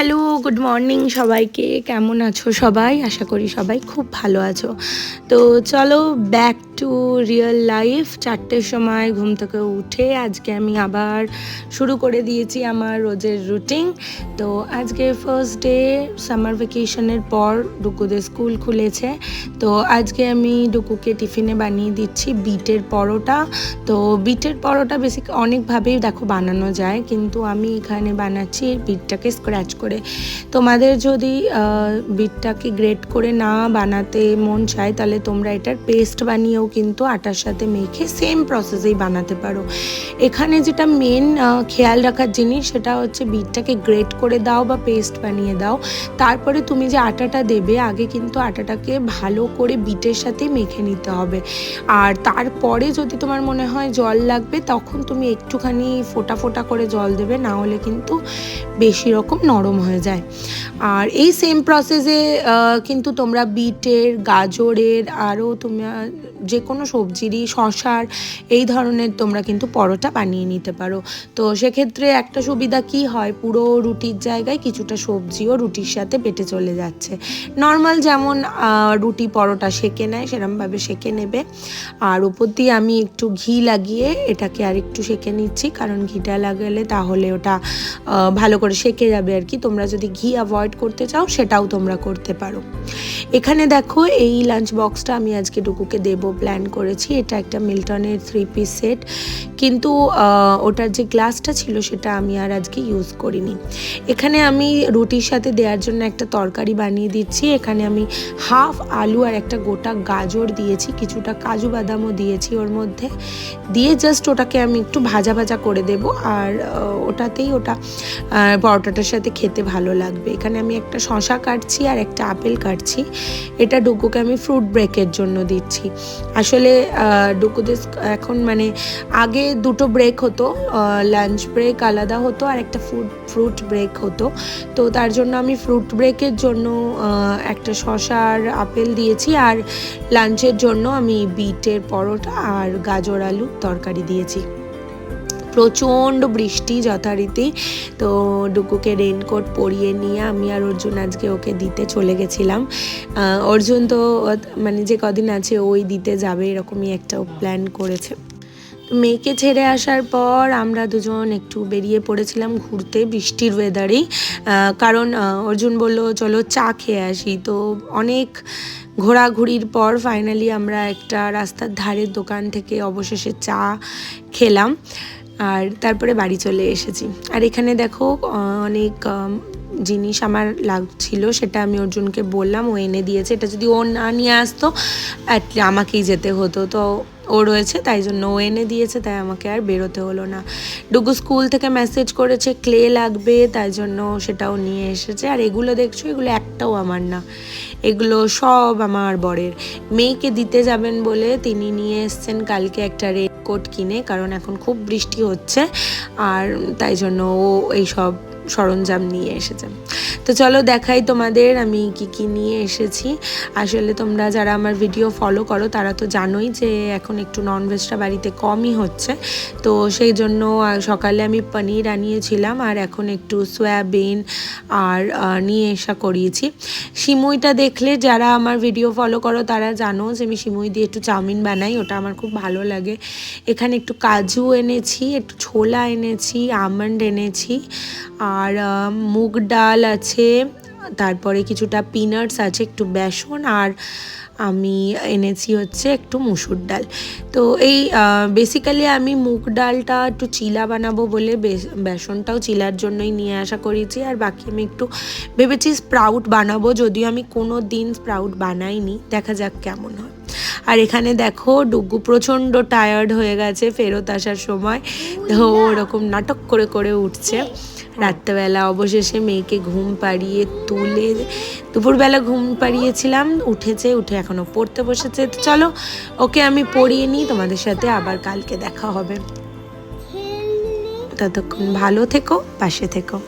Hello good morning সবাইকে। কেমন আছো সবাই? আশা করি সবাই খুব ভালো আছো। তো চলো ব্যাক টু রিয়েল লাইফ চারটের সময় ঘুম থেকে উঠে আজকে আমি আবার শুরু করে দিয়েছি আমার রোজের রুটিন তো আজকে ফার্স্ট ডে সামার ভ্যাকেশনের পর ডুকুদের স্কুল খুলেছে। তো আজকে আমি ডুকুকে টিফিনে বানিয়ে দিচ্ছি বিটের পরোটা। তো বিটের পরোটা বেসিক অনেকভাবেই দেখো বানানো যায়, কিন্তু আমি এখানে বানাচ্ছি বিটটাকে স্ক্র্যাচ করে। তোমাদের যদি বিটটাকে গ্রেট করে না বানাতে মন চায়, তাহলে তোমরা এটার পেস্ট বানিয়েও কিন্তু আটার সাথে মেখে সেম প্রসেসেই বানাতে পারো। এখানে যেটা মেন খেয়াল রাখার জিনিস সেটা হচ্ছে বিটটাকে গ্রেট করে দাও বা পেস্ট বানিয়ে দাও। তারপরে তুমি যে আটাটা দেবে, আগে কিন্তু আটাটাকে ভালো করে বিটের সাথে মেখে নিতে হবে। আর তারপরে যদি তোমার মনে হয় জল লাগবে, তখন তুমি একটুখানি ফোটা ফোটা করে জল দেবে, না হলে কিন্তু বেশি রকম নরম হয়ে যায়। আর এই সেম প্রসেসে কিন্তু তোমরা বিটের গাজরের, আরও তোমরা যে কোনো সবজিরই শশার, এই ধরনের তোমরা কিন্তু পরোটা বানিয়ে নিতে পারো। তো সেক্ষেত্রে একটা সুবিধা কি হয়? পুরো রুটির জায়গায় কিছুটা সবজিও রুটির সাথে পেটে চলে যাচ্ছে। নর্মাল যেমন রুটি পরোটা সেকে নেয়, সেরমভাবে সেকে নেবে। আর উপর দিয়ে আমি একটু ঘি লাগিয়ে এটাকে আর একটু সেকে নিচ্ছি, কারণ ঘিটা লাগালে তাহলে ওটা ভালো করে সেকে যাবে আর কি। তোমরা যদি ঘি অ্যাভয়েড করতে চাও, সেটাও তোমরা করতে পারো। এখানে দেখো, এই লাঞ্চ বক্সটা আমি আজকে ডুকুকে দেব। প্ল্যান করেছি। এটা একটা মিল্টনের থ্রি পিস সেট কিন্তু ওটার যে গ্লাসটা ছিল, সেটা আমি আর আজকে ইউজ করিনি। এখানে আমি রুটির সাথে দেওয়ার জন্য একটা তরকারি বানিয়ে দিচ্ছি। এখানে আমি হাফ আলু আর একটা গোটা গাজর দিয়েছি। কিছুটা কাজু বাদামও দিয়েছি ওর মধ্যে। দিয়ে জাস্ট ওটাকে আমি একটু ভাজা ভাজা করে দেব। আর ওটাতেই ওটা পরোটাটার সাথে খেতে ভালো লাগবে। এখানে আমি একটা শশা কাটছি আর একটা আপেল কাটছি। এটা ডুকুকে আমি ফ্রুট ব্রেকের জন্য দিচ্ছি। আসলে ডুকুদিস এখন মানে আগে দুটো ব্রেক হতো লাঞ্চ ব্রেক আলাদা হতো আর একটা ফুড ফ্রুট ব্রেক হতো। তো তার জন্য আমি ফ্রুট ব্রেকের জন্য একটা শশা আর আপেল দিয়েছি আর লাঞ্চের জন্য আমি বিটের পরোটা আর গাজর আলুর তরকারি দিয়েছি। প্রচণ্ড বৃষ্টি যথারীতি। তো ডুকুকে রেনকোট পরিয়ে নিয়ে আমি আর অর্জুন আজকে ওকে দিতে চলে গেছিলাম। অর্জুন তো মানে যে কদিন আছে ওই দিতে যাবে এরকমই একটা প্ল্যান করেছে। মেয়েকে ছেড়ে আসার পর আমরা দুজন একটু বেরিয়ে পড়েছিলাম ঘুরতে বৃষ্টির ওয়েদারেই কারণ অর্জুন বলল, চলো চা খেয়ে আসি। তো অনেক ঘোরাঘুরির পর ফাইনালি আমরা একটা রাস্তার ধারের দোকান থেকে অবশেষে চা খেলাম। আর তারপরে বাড়ি চলে এসেছি। আর এখানে দেখো অনেক জিনিস আমার লাগছিল, সেটা আমি অর্জুনকে বললাম, ও এনে দিয়েছে। এটা যদি ও না নিয়ে আসতো আমাকেই যেতে হতো। তো ও রয়েছে, তাই জন্য ও এনে দিয়েছে, তাই আমাকে আর বেরোতে হলো না। ডুগু স্কুল থেকে মেসেজ করেছে ক্লে লাগবে, তাই জন্য সেটাও নিয়ে এসেছে। আর এগুলো দেখছ, এগুলো একটাও আমার না। এগুলো সব আমার বরের। মেয়েকে দিতে যাবেন বলে তিনি নিয়ে এসছেন, কালকে একটা রেনকোট কিনে কারণ এখন খুব বৃষ্টি হচ্ছে। আর তাই জন্য ও এইসব সরঞ্জাম নিয়ে এসেছে। তো চলো দেখাই তোমাদের আমি কি কি নিয়ে এসেছি। আসলে তোমরা যারা আমার ভিডিও ফলো করো, তারা তো জানোই যে এখন একটু ননভেজটা বাড়িতে কমই হচ্ছে। তো সেই জন্য সকালে আমি পনির আনিয়েছিলাম আর এখন একটু সয়াবিন আর নিয়ে এসা করিয়েছি। সিমুইটা দেখলে যারা আমার ভিডিও ফলো করো, তারা জানো যে আমি সিমুই দিয়ে একটু চাউমিন বানাই, ওটা আমার খুব ভালো লাগে। এখানে একটু কাজু এনেছি, একটু ছোলা এনেছি, আমন্ড এনেছি আর মুগ ডাল আছে, তারপরে কিছুটা পিনাটস আছে, একটু বেসন, আর আমি এনেছি হচ্ছে একটু মুসুর ডাল। তো এই বেসিক্যালি আমি মুগ ডালটা একটু চিলা বানাবো বলে বেস- বেসনটাও চিলার জন্যই নিয়ে আসা করেছি, আর বাকি আমি একটু ভেবেছি স্প্রাউট বানাবো, যদিও আমি কোনো দিন স্প্রাউট বানাইনি, দেখা যাক কেমন হয়। আর এখানে দেখো ডুগু প্রচণ্ড টায়ার্ড হয়ে গেছে ফেরত আসার সময়। তো ও ওরকম নাটক করে করে উঠছে। রাত্রেবেলা অবশেষে মেয়েকে ঘুম পাড়িয়ে তুলে দুপুরবেলা ঘুম পাড়িয়েছিলাম উঠেছে উঠে এখনও পড়তে বসেছে। তো চলো ওকে আমি পড়িয়ে নিই তোমাদের সাথে আবার কালকে দেখা হবে। ততক্ষণ ভালো থেকো পাশে থেকো।